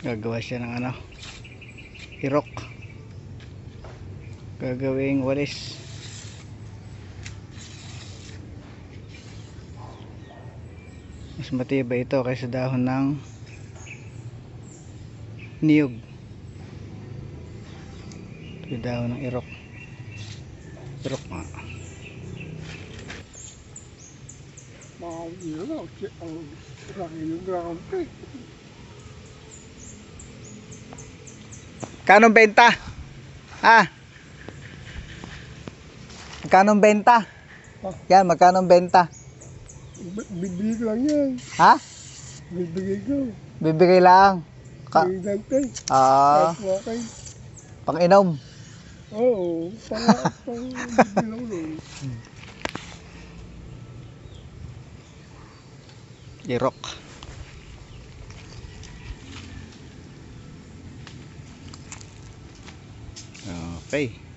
gagawa siya ng ano irok gagawing walis. Mas matibay ito kaysa dahon ng niyog. Ito dahon ng irok irok nga. Mahal yun lang. Ang raki yung grampe. Kanong benta? Ha? Magkano benta? Yan, magkano benta? B- Bibili ko lang yan. Ha? Bibigay ko. Bibigay lang. Ka Bibigay ah, pang-inom. Oo. Para pang bilang nun. Irok. cafe.